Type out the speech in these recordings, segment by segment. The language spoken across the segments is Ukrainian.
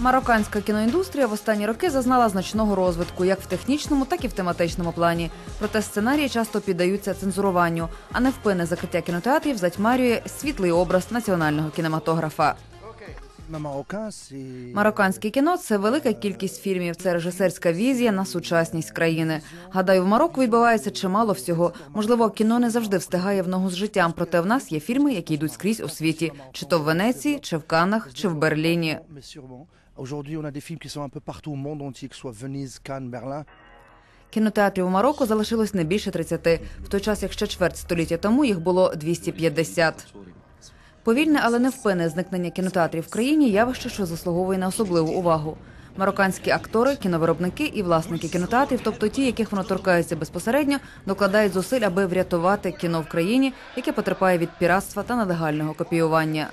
Марокканська кіноіндустрія в останні роки зазнала значного розвитку як в технічному, так і в тематичному плані. Проте сценарії часто піддаються цензуруванню, а невпинне закриття кінотеатрів затьмарює світлий образ національного кінематографа. Марокканське кіно це велика кількість фільмів. Це режисерська візія на сучасність країни. Гадаю, в Марокко відбувається чимало всього. Можливо, кіно не завжди встигає в ногу з життям. Проте в нас є фільми, які йдуть скрізь у світі, чи то в Венеції, чи в Каннах, чи в Берліні. Кінотеатрів у Марокко залишилось не більше 30, в той час як ще чверть століття тому їх було 250. Повільне, але невпинне зникнення кінотеатрів в країні явище, що заслуговує на особливу увагу. Марокканські актори, кіновиробники і власники кінотеатрів, тобто ті, яких воно торкається безпосередньо, докладають зусиль, аби врятувати кіно в країні, яке потерпає від піратства та нелегального копіювання.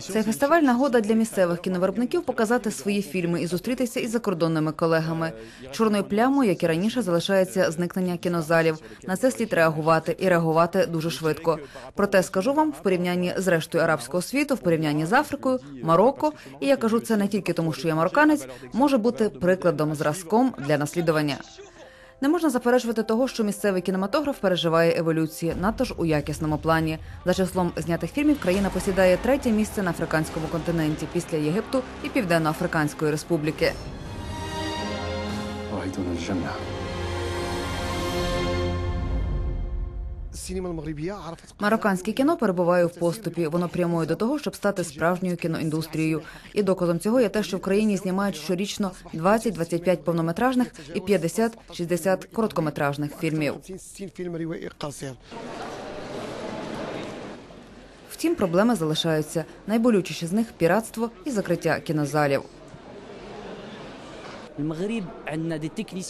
Цей фестиваль нагода для місцевих кіновиробників показати свої фільми і зустрітися із закордонними колегами. Чорною плямою, як і раніше, залишається зникнення кінозалів. На це слід реагувати і реагувати дуже швидко. Проте скажу вам, в порівнянні з рештою арабського світу, в порівнянні з Африкою, Марокко, і я кажу це не тільки тому, що я марокканець, може бути прикладом, зразком для наслідування. Не можна заперечувати того, що місцевий кінематограф переживає еволюції, надто ж у якісному плані. За числом знятих фільмів країна посідає третє місце на африканському континенті після Єгипту і Південно-Африканської Республіки. Марокканське кіно перебуває в поступі. Воно прямує до того, щоб стати справжньою кіноіндустрією. І доказом цього є те, що в країні знімають щорічно 20-25 повнометражних і 50-60 короткометражних фільмів. Втім, проблеми залишаються. Найболючіші з них піратство і закриття кінозалів.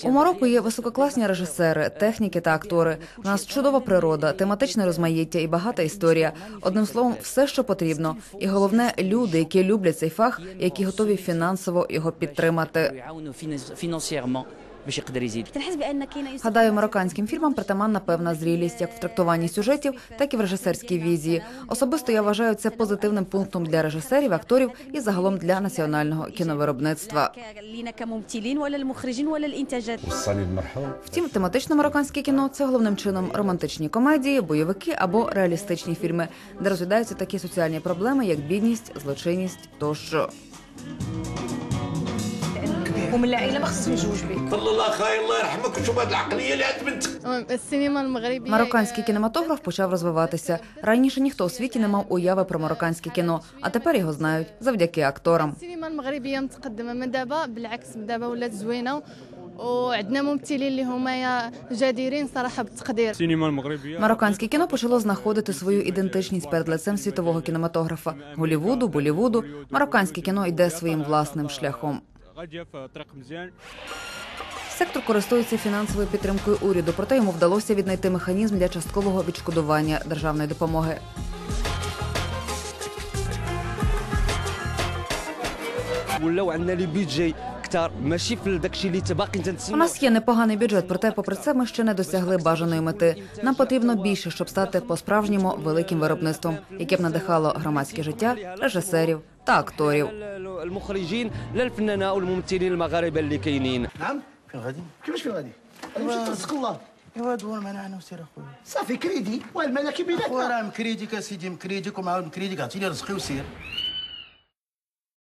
У Марокко є висококласні режисери, техніки та актори. У нас чудова природа, тематичне розмаїття і багата історія. Одним словом, все, що потрібно, і головне люди, які люблять цей фах, які готові фінансово його підтримати. يعاونوا فينانس- فينانسيرمون باش يقدر يزيد كنحس بان كاينه يوسف Гадаю, марокканським фільмам притаманна певна зрілість як в трактуванні сюжетів, так і в режисерській візії. Особисто я вважаю це позитивним пунктом для режисерів, акторів і загалом для національного кіновиробництва. ك- لينا كممثلين ولا المخرجين ولا الانتاجات وصلني المرحوم Втім, тематично марокканське кіно це головним чином романтичні комедії, бойовики або реалістичні фільми, де розглядаються такі соціальні проблеми, як бідність, злочинність тощо. ومن العائله ما خصهم يزوج بك والله الله خاي الله يرحمك وشوف هاد العقليه اللي عند بنتك السينما المغربيه Марокканський кінематограф почав розвиватися. Раніше ніхто у світі не мав уяви про марокканське кіно, а тепер його знають завдяки акторам. السينما المغربيه متقدمه من دابا بالعكس دابا ولات زوينه وعندنا ممثلين اللي هما يا جديرين صراحه بالتقدير السينما المغربية Марокканське кіно почало знаходити свою ідентичність перед лицем світового кінематографа Голівуду, Болівуду. Марокканське кіно йде своїм власним шляхом. غادية في طريق مزيان Сектор користується фінансовою підтримкою уряду, проте йому вдалося віднайти механізм для часткового відшкодування державної допомоги. ولاو عندنا لي بيدجي كثار ماشي في داكشي اللي باقي У تنسمع нас є непоганий бюджет, проте, попри це, ми ще не досягли бажаної мети. Нам потрібно більше, щоб стати по-справжньому великим виробництвом, яке б надихало громадське життя, режисерів حتى اكتوريو المخرجين لا الفنانه والممثلين المغاربة اللي كاينين. نعم؟ فين غادي؟ كيفاش فين غادي؟ أنا مشيت رزق الله. ايوا دور معنا أنا وسير أخويا. صافي كريدي. والملكي بيناتنا. راه مكريديك اسيدي مكريديك ومع مكريديك. عطيني رزقي وسير.